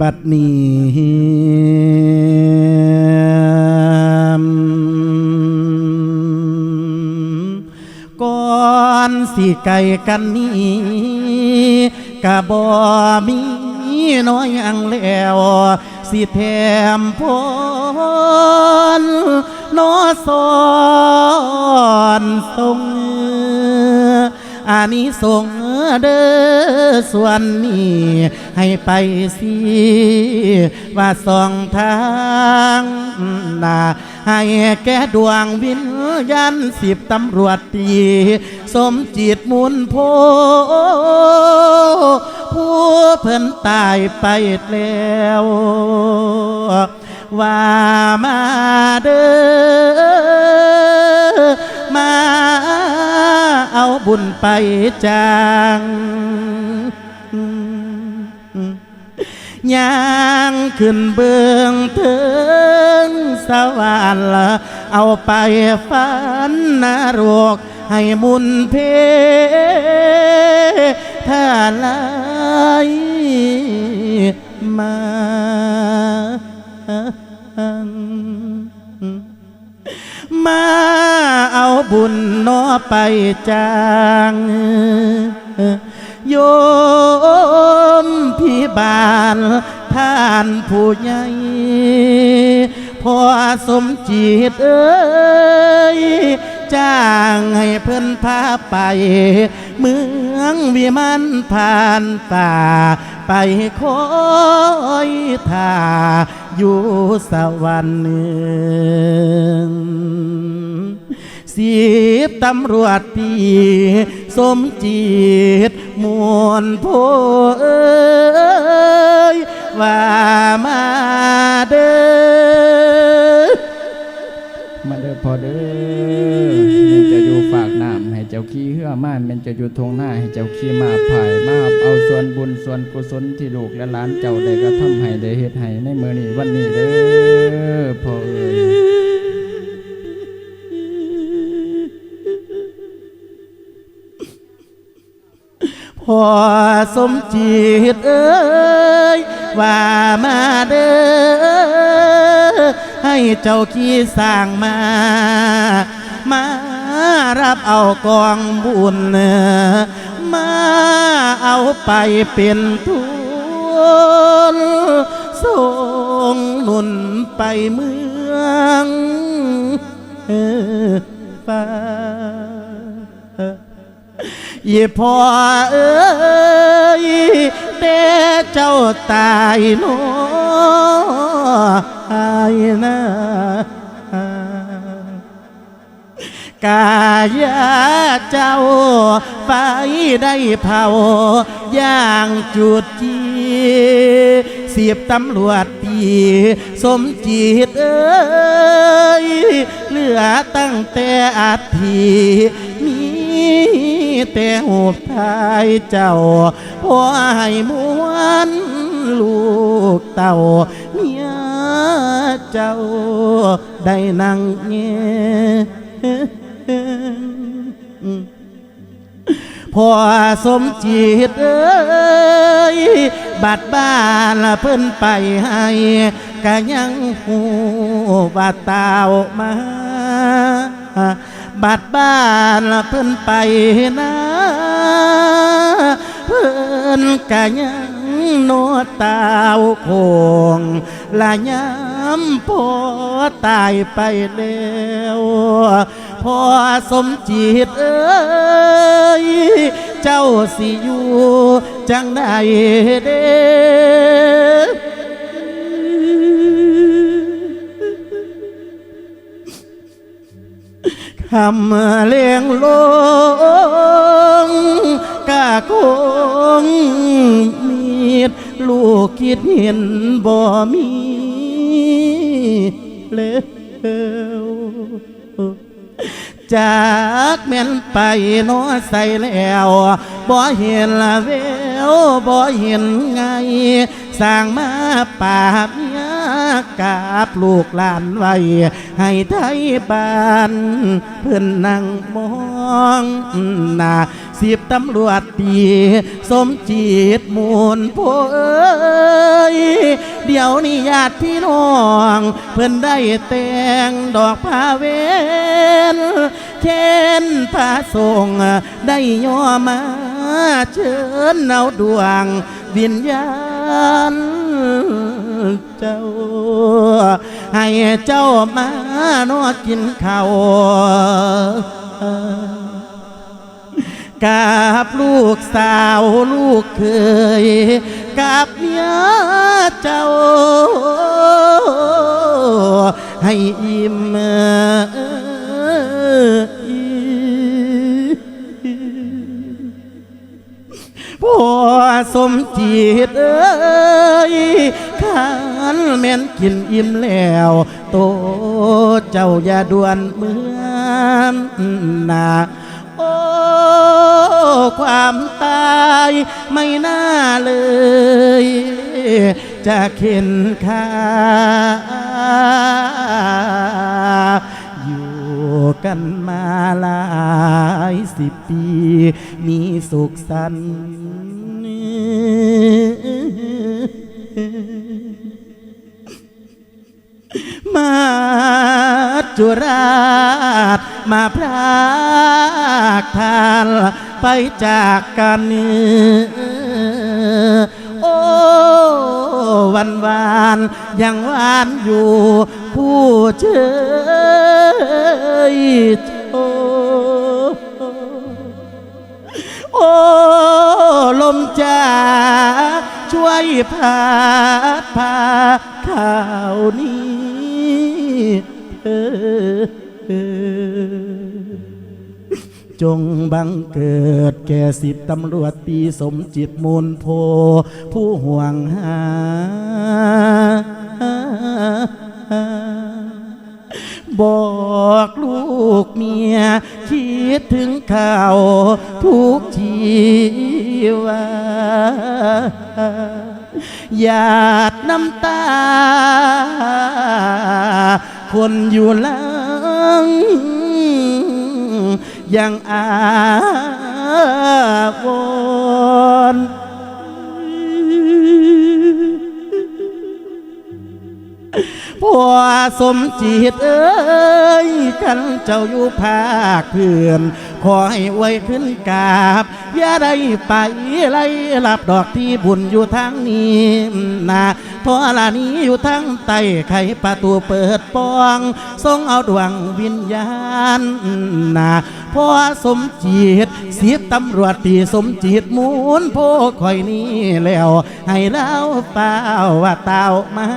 บัดนี้ก่อนสิไก่กันนี้กะบ่มีน้อยอังแล้วสิแถมพรนอสอนทรง อานิสงส์เด้อส่วนนี้ให้ไปสิว่าสองทางนาให้แก่ดวงวิญญาณสิบตำรวจตีสมจิตมุนโพผู้เพิ่นตายไปแล้วว่ามาเด้อ บุญไปจางย่างขึ้นเบื้องถึงสวรรค์เอาไปฝันนรกให้มุนเพถ้าไลมา มาเอาบุญนอไปจางโยมพี่บานท่านผู้ใหญ่พอสมจิตเอ้ย จ้างให้เพิ่อนพาไป เมืองวิมานผ่านป่า ไปคอยท่าอยู่สวรรค์หนึ่งสิบตำรวจตีสมจิตมวลโพเอ้ยว่ามา จ้าขี้เหื่อม่านม่นจะอยู่ทงหน้าให้เจ้าขี้มาผายมาเอาส่วนบุญส่วนกุศลที่ลูกและหลานเจ้าได้กระทำให้ได้เฮ็ดให้ในมื้อนี้วันนี้เด้อพ่อเอ้ยพอสมจิตเอ้ยว่ามาเด้อให้เจ้าขี้สร้างมามา รับเอากองบุญมาเอาไปเป็นทุนส่งนุนไปเมืองฟ้ายี่พ่อเอ้ยแต่เจ้าตายโนอายนะ กายาเจ้าไฟได้เผา อย่างจุดจีเสียบตำรวจตีสมจิตเอ้ยเหลือตั้งแต่อาทีมีแต่หูบทายเจ้าพอให้มวนลูกเต่าเมียเจ้าได้นั่งเงียบ พอสมจิตเอ้ยบัดบ้านละเพิ่นไปให้กะยังหูว่าตาวมาบัดบ้านละเพิ่นไปนะเพิ่นกะยังโนตาวคงละยำพอตายไปแล้ว พ่อสมจิตเอ้ยเจ้าสิอยู่จังได้เด้คำเลี้ยงลงกะคงมีดลูกคิดเห็นบ่มีแล้ว จากแม่นไปน้อใส่แล้วบ่เห็นละเววบ่เห็นไงสร้างมาป่าบ เมียกับลูกหลานไว้ ให้ไทยบ้านเพื่อนนั่งมองหน้าสิบตำรวจตีสมจิตมูลโพเอ้เดี๋ยวนี้ญาติพี่น้อง เพิ่อนได้แต่งดอกผ้าเวนเค้นพระทรงฆ์ได้ย่อมาเชิญเอาดวงวิญญาณ เจ้า ให้เจ้ามานอกินข้าวกับลูกสาวลูกเคย กับเมียเจ้า ให้อิ่มพ่อสมจิตเอ้ย ขันแม่นกินอิ่มแล้ว โตเจ้าอย่าด่วนเมือนนาโอ้ความตายไม่น่าเลย จะเข็นค่าอยู่กันมาหลายสิบปี มีสุขสันต์ มาจุราชมาพรากทานไปจากกันโอ้วันวานยังหวานอยู่ผู้เชยโอโอ้ลมจ้าช่วยพัดพาข่าวนี้ เออจงบังเกิดแก่สิบตำรวจตีสมจิตมูลโพ ผู้ห่วงหา บอกลูกเมีย คิดถึงข่าวทุกทีว่า หยาดน้ำตา คนอยู่หลังยังอาวรณ์พ่อสมจิตเอ้ย กันเจ้าอยู่ภาคเพื่อน ขอให้ไว้ขึ้นกาบ อย่าได้ไปไล่หลับดอกที่บุญอยู่ทางนี้นะพอละนี้อยู่ทางใต้ไขประตูเปิดปองทรงเอาดวงวิญญาณนะพ่อสมจิตเสียบตำรวจตีสมจิตหมูนโพคอยนี้แล้ว ให้เล่าเปล่าว่าเต่ามา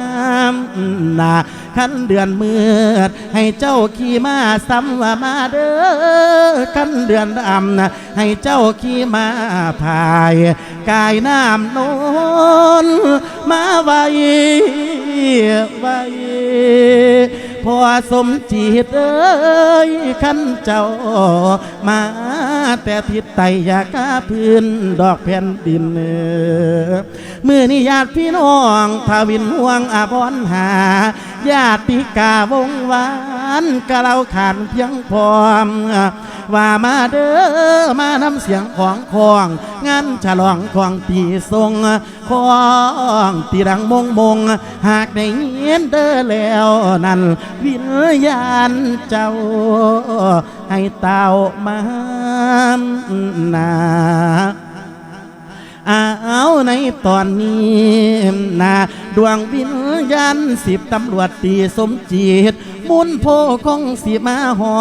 นาขันเดือนมืดให้เจ้าขี่มาซ้ำว่ามาเด้อขันเดือนดำนะให้เจ้าขี่มาพาย กายน้ำโนนมาไว้ไว้พอสมจิตเอ้ยขันเจ้ามาแต่ทิศไตอยากาพื้นดอกแผ่นดินเออมือนี่ญาติพี่น้องทาวินห่วงอาพรหาญาติกาวงวา นกะเราขานเพียงพร้อมว่ามาเด้อมานำเสียงของของงานฉลองของตีทรงของตีดังมงมง หากได้เงียนเด้อแล้วนั่นวิญญาณเจ้า ให้เต่ามานา เอาในตอนนี้นะดวงวิญญาณสิบตำรวจตีสมจิต มุนโพคงสิมาหอ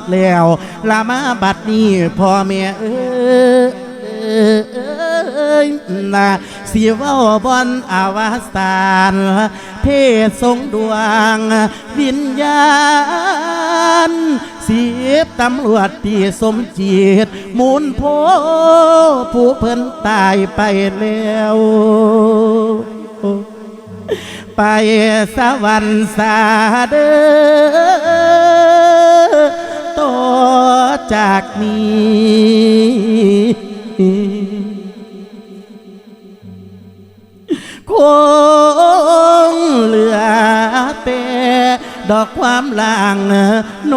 ดแล้วลามาบัดนี้พ่อแม่เอ้ยนะสิเว้าบอนอาวาสานเทศทรงดวงวิญญาณ สีบตำรวจที่สมจิตมูลโพผู้เพิ่นตายไปแล้ว ไปสวรรค์สาเดอต่อจากนี้คง ดอกความลางโน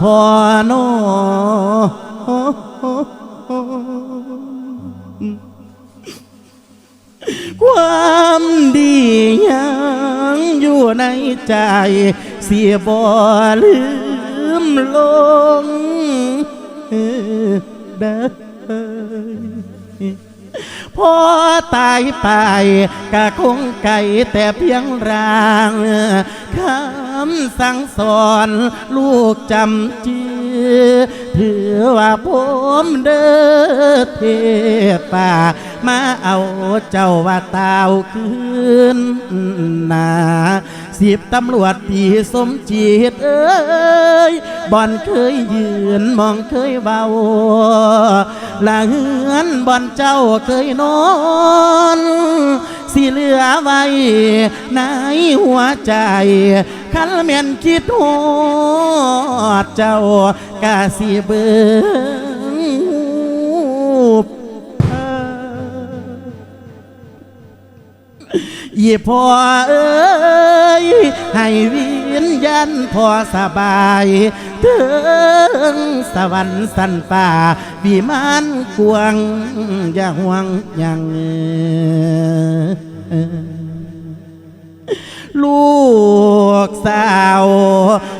พอโนความดียังอยู่ในใจ เสียบ่ลืมลงเออเด้อ พอตายไปกะคงไก่แต่เพียงร่างคำสั่งสอนลูกจำจือถือว่าผมเด้อเทป่า มาเอาเจ้าว่าตาวคืนนา สิบตำรวจปีสมจิตเอ้ยบอนเคยยืนมองเคยเบาละเฮือนบ่อนเจ้าเคยนอนสิเหลือไว้ในหัวใจคันแม่นคิดฮอดเจ้ากะสิเบิ่ง อีพ่อเอ้ยให้วิญญาณพอสบายถึงสวรรค์สันป่าวิมานกวางอย่าห่วงยังลูกสาว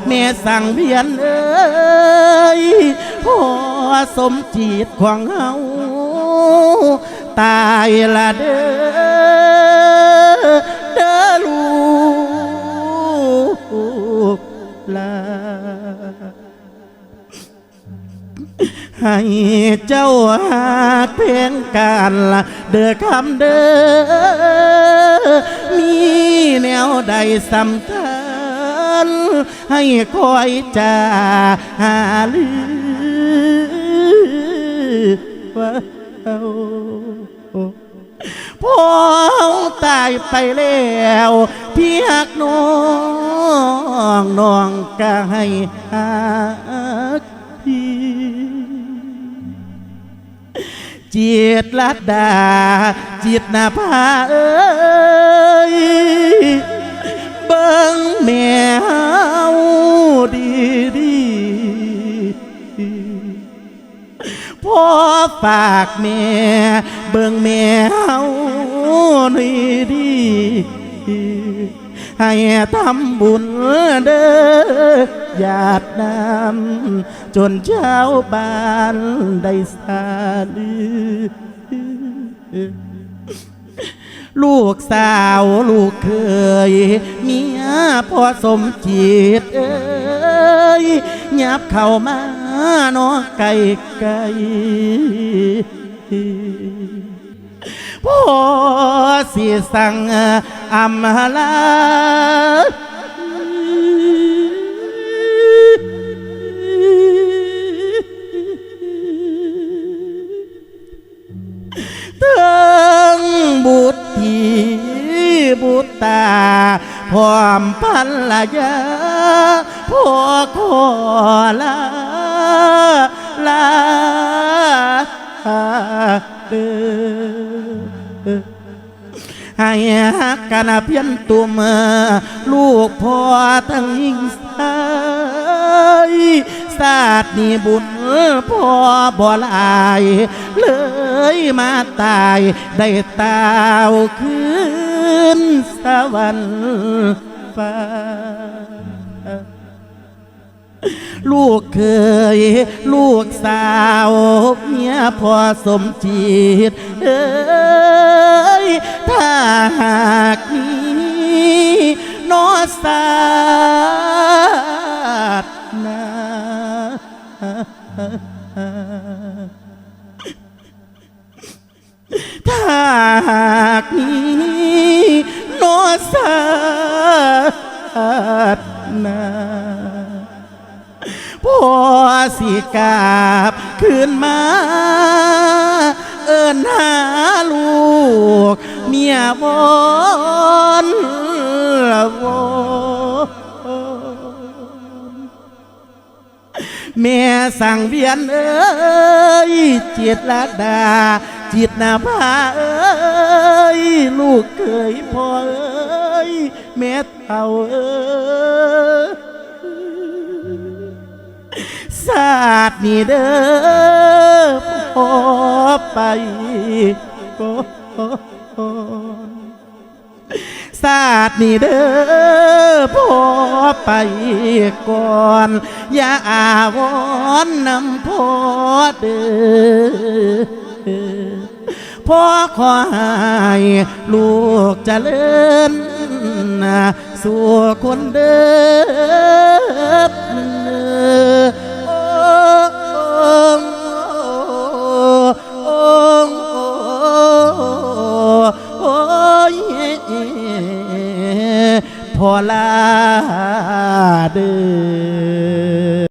แม่สั่งเพียนเอ้ยพอสมจิตของเฮาตายละเด้อ ลา ให้เจ้าหาเพียงการละเด้อคำเด้อมีแนวใดสำคัญให้คอยจาหาลือว่า พอตายไปแล้วพี่หักน้องน้องก็ให้หักพี่จิตลัดดา จิตนาภาเอ้ยเบิ่งแม่เฮาดีดีพ่อฝากแม่ เบิ่งแม่เฮาดีดีให้ทำบุญเด้อญาตินำจนเช้าบ้านได้สาลือลูกสาวลูกเคยเมียพ่อสมจิตเอ้ยยับเข้ามาเนอไก่ไก่ พ่อสิสั่งอำลาถึงบุตรทีบุตรตาพร้อมพันละยาพ่อขอลาลาเด้อ ให้ฮักกันเพียนตัวเมือลูกพ่อทั้งยิ่งสายศาสตร์นี่บุญพ่อบ่ลาย เลยมาตายได้ตาวคืนสวรรค์ฟ้า ลูกเคย ลูกสาวเมียพอสมจิต เอ้ย ถ้าหากมีนอสาดนาถ้าหากมีนอสาดนา สิกาบคืนมา เอินหาลูก เมียวอนวอนแม่สั่งเวียนเอ้ยจิตละดา จิตนาภาเอ้ยลูกเคยพ่อเอ้ยแม่เท่าเอ้ย ศาสตร์นี่เด้อพอไปก็รศาสตร์นี่เด้อพอไปก่อน อย่าอาวรณ์นำพอเด้อพ่อขอให้ลูกจเจริญสู่คนเดิม พอลาเดือ